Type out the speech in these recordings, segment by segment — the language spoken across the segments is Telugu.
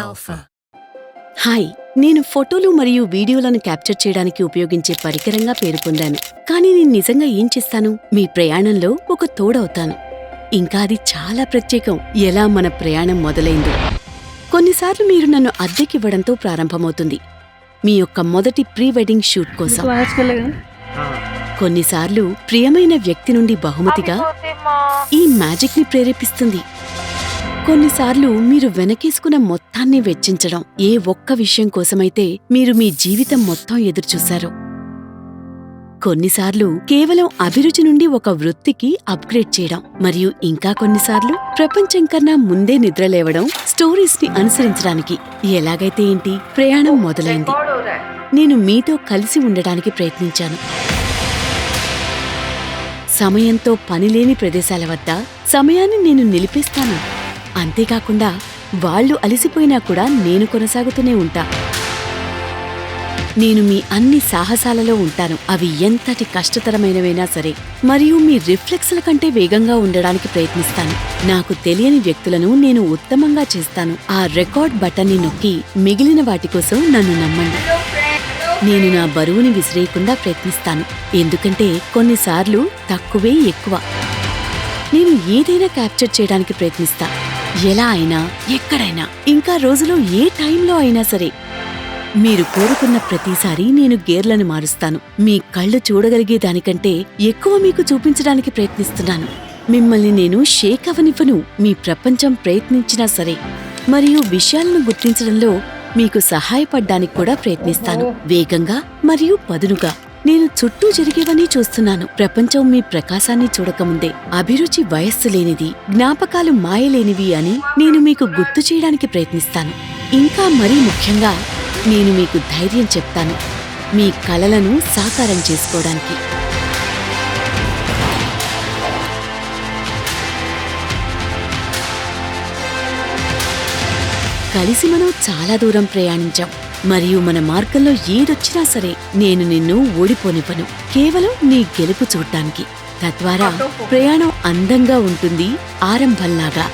Alpha. హాయ్ నేను ఫోటోలు మరియు వీడియోలను క్యాప్చర్ చేయడానికి ఉపయోగించే పరికరంగా పేరు పొందాను. కానీ నేను నిజంగా ఏం చేస్తాను? మీ ప్రయాణంలో ఒక తోడవుతాను. ఇంకా అది చాలా ప్రత్యేకం. ఎలా మన ప్రయాణం మొదలైందో. కొన్నిసార్లు మీరు నన్ను అద్దెకివ్వడంతో ప్రారంభమవుతుంది. మీ యొక్క మొదటి ప్రీ వెడ్డింగ్ షూట్ కోసం. కొన్నిసార్లు ప్రియమైన వ్యక్తి నుండి బహుమతిగా ఈ మ్యాజిక్ని ప్రేరేపిస్తుంది. కొన్నిసార్లు మీరు వెనకేసుకున్న మొత్తాన్ని వెచ్చించడం ఏ ఒక్క విషయం కోసమైతే మీరు మీ జీవితం మొత్తం ఎదురుచూశారు. కొన్నిసార్లు కేవలం అభిరుచి నుండి ఒక వృత్తికి అప్గ్రేడ్ చేయడం మరియు ఇంకా కొన్నిసార్లు ప్రపంచం కన్నా ముందే నిద్రలేవడం స్టోరీస్ని అనుసరించడానికి ఎలాగైతే ఏంటి? ప్రయాణం మొదలైంది. నేను మీతో కలిసి ఉండడానికి ప్రయత్నించాను. సమయంతో పనిలేని ప్రదేశాల వద్ద సమయాన్ని నేను నిలిపిస్తాను. అంతేకాకుండా వాళ్ళు అలిసిపోయినా కూడా నేను కొనసాగుతూనే ఉంటా. నేను మీ అన్ని సాహసాలలో ఉంటాను. అవి ఎంతటి కష్టతరమైనవైనా సరే. మరియు మీ రిఫ్లెక్స్ల కంటే వేగంగా ఉండడానికి ప్రయత్నిస్తాను. నాకు తెలియని వ్యక్తులను నేను ఉత్తమంగా చేస్తాను. ఆ రికార్డ్ బటన్ని నొక్కి మిగిలిన వాటి కోసం నన్ను నమ్మండి. నేను నా బరువుని విసిరేయకుండా ప్రయత్నిస్తాను. ఎందుకంటే కొన్నిసార్లు తక్కువే ఎక్కువ. నేను ఏదైనా క్యాప్చర్ చేయడానికి ప్రయత్నిస్తాను ఎలా అయినా ఎక్కడైనా ఇంకా రోజులో ఏ టైంలో అయినా సరే. మీరు కోరుకున్న ప్రతిసారి నేను గేర్లను మారుస్తాను. మీ కళ్ళు చూడగలిగే దానికంటే ఎక్కువ మీకు చూపించడానికి ప్రయత్నిస్తున్నాను. మిమ్మల్ని నేను షేక్ అవనివ్వను. మీ ప్రపంచం ప్రయత్నించినా సరే. మరియు విషయాలను గుర్తించడంలో మీకు సహాయపడ్డానికి కూడా ప్రయత్నిస్తాను. వేగంగా మరియు పదునుగా. నేను చుట్టూ జరిగేవని చూస్తున్నాను. ప్రపంచం మీ ప్రకాశాన్ని చూడకముందే. అభిరుచి వయస్సు లేనిది జ్ఞాపకాలు మాయలేనివి అని నేను మీకు గుర్తు చేయడానికి ప్రయత్నిస్తాను. ఇంకా మరీ ముఖ్యంగా నేను మీకు ధైర్యం చెప్తాను. మీ కలలను సాకారం చేసుకోవడానికి. కలిసి మనం చాలా దూరం ప్రయాణించాం. మరియు మన మార్గంలో ఏదొచ్చినా సరే నేను నిన్ను ఓడిపోనివ్వను. కేవలం నీ గెలుపు చూడ్డానికి. తద్వారా ప్రయాణం అందంగా ఉంటుంది ఆరంభంలాగా.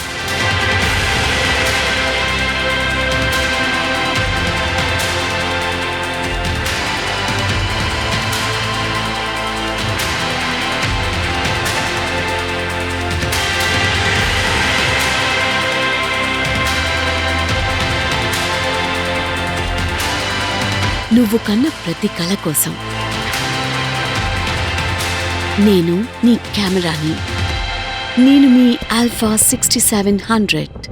నువ్వు కన్న ప్రతి కళ కోసం. నేను నీ కెమెరాని. నేను మీ ఆల్ఫా సిక్స్టీ సెవెన్ హండ్రెడ్